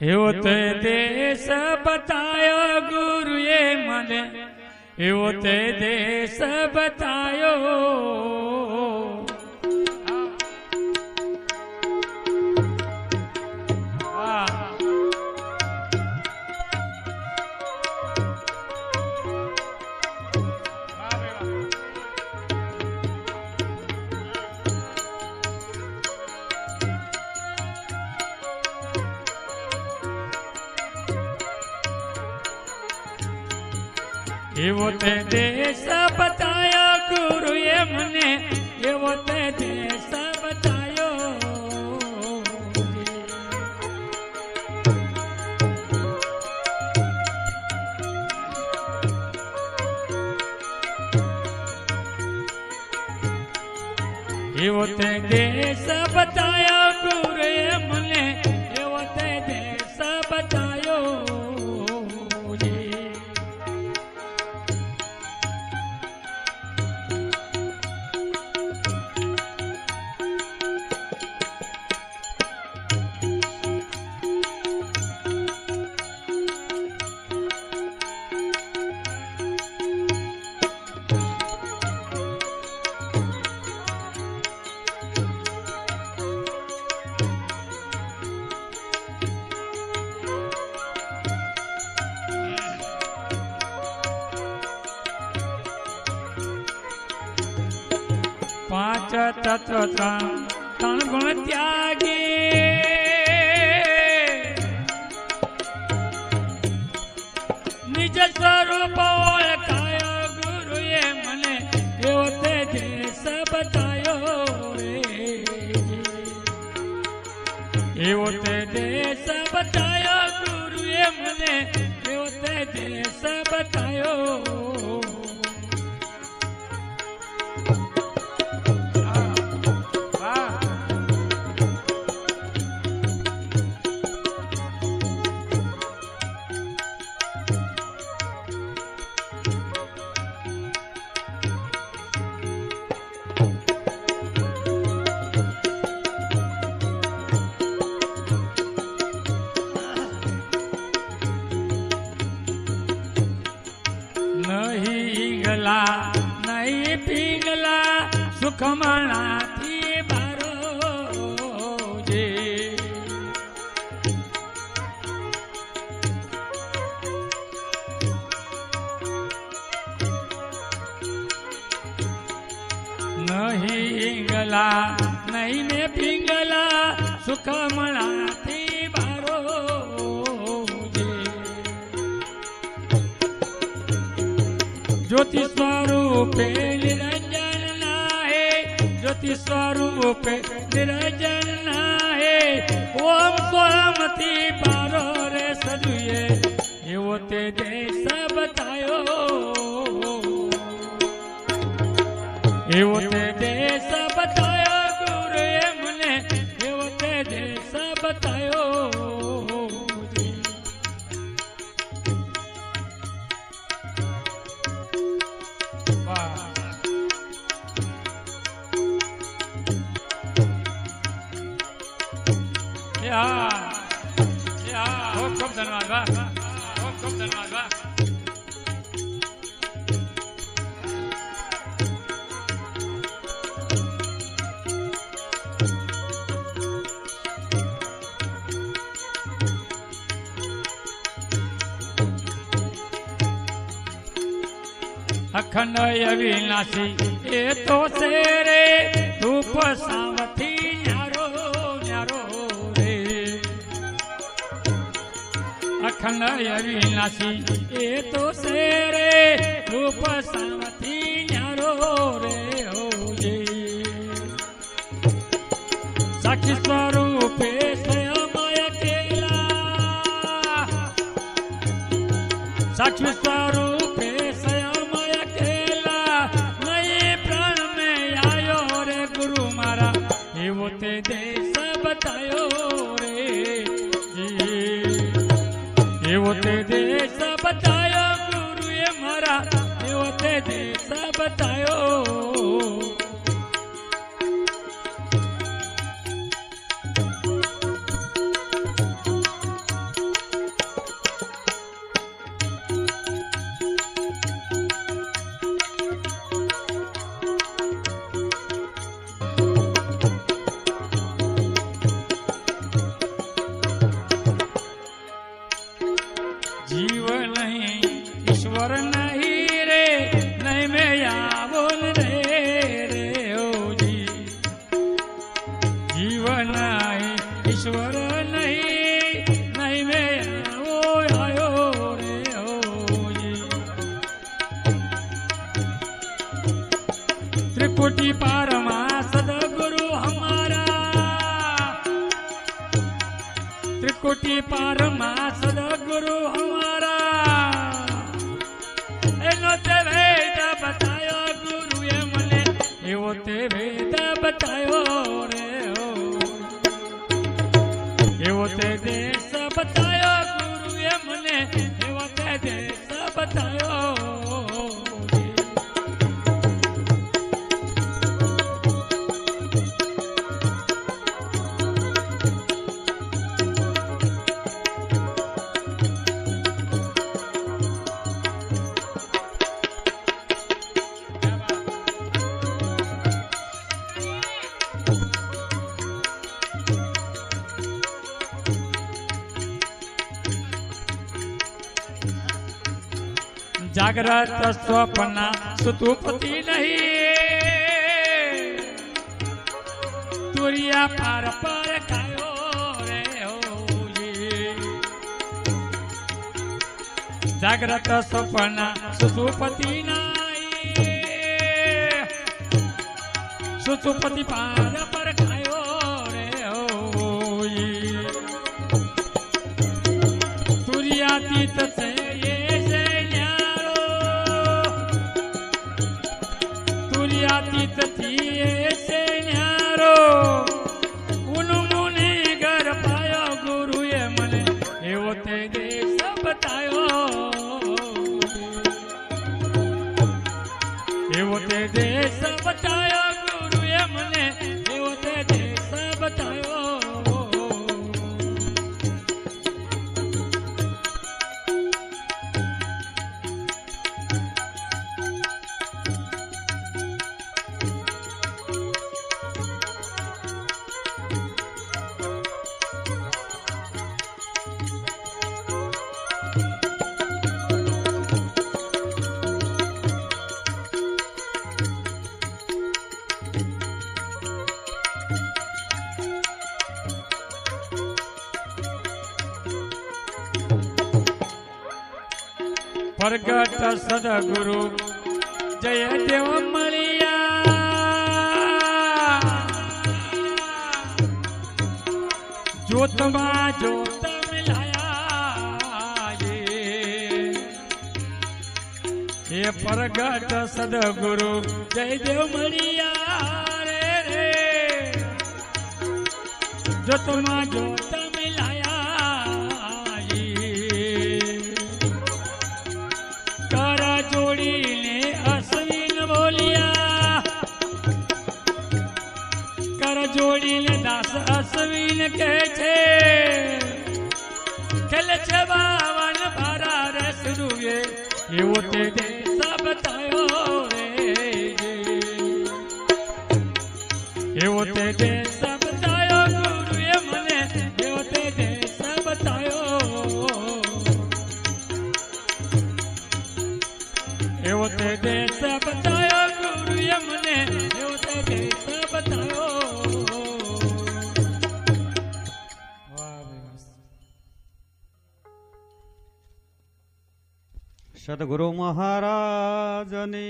એવો તે દેશ બતાયો ગુરુએ મને. એવો તે દેશ બતાયો. એવો તે દેશ બતાયો ગુરુએ મને એવો તે દેશ બતાયો એવો તે દેશ બતાયો ગુરુએ મને तत्व तन गुण त्यागी। निज स्वरूप ओळखायो गुरुए मने एवो ते देश बतायो रे। देश बतायो गुरुए मने एवो ते देश बतायो પીગલા સુખમણાથી બારો જે. નહીં ગલા નહીં ને પીંગલા સુખમણાથી ज्योति स्वरूप निरंजन नाहे ज्योति स्वरूप निरंजन नाहे। ओम सोमती पारो रे सजुए एवो ते देश बतायो एवो ते देश बतायो અખંડ અવિનાશી એ તો છે રે રૂપ સામથી खंगर अविनाशी ये तो सेरे रूप संवती न्यारो रे हो जी साक्षी स्वरूपे साक्षी स्वरूपे स्वयं अकेला नए प्राण में आयो रे गुरु मारा। ये वो ते देश बतायो रे। जी। એવો તે દેશ બતાયો ગુરુએ મારા એવો તે દેશ બતાયો. ईश्वर नहीं रे, नहीं मैं यावन रे रे ओ जी। जीवन आई, ईश्वर नहीं नहीं मैं आयो रे ओ जी। त्रिकुटी पारमा सदगुरु हमारा। त्रिकोटि पारमा सदगुरु हमारा। जागृत स्वप्न सुतुपति नहीं। तुरिया पार पर खायो रे हो जागृत स्वप्न सुतुपति नहीं। सुतुपति पार पर खायो रे हो तुरिया तीत से એવો તે પ્રગટ સદગુરુ જય દેવ મળિયા જોતમાં જોત મિલાયા એ પ્રગટ સદગુરુ જય દેવ મળિયા રે રે જોતમાં જોત એવો તે દેશ બતાયો રે એવો તે દેશ બતાયો ગુરુએ મને એવો તે દેશ બતાયો એવો તે તે દેશ સદગુરુ મહારાજની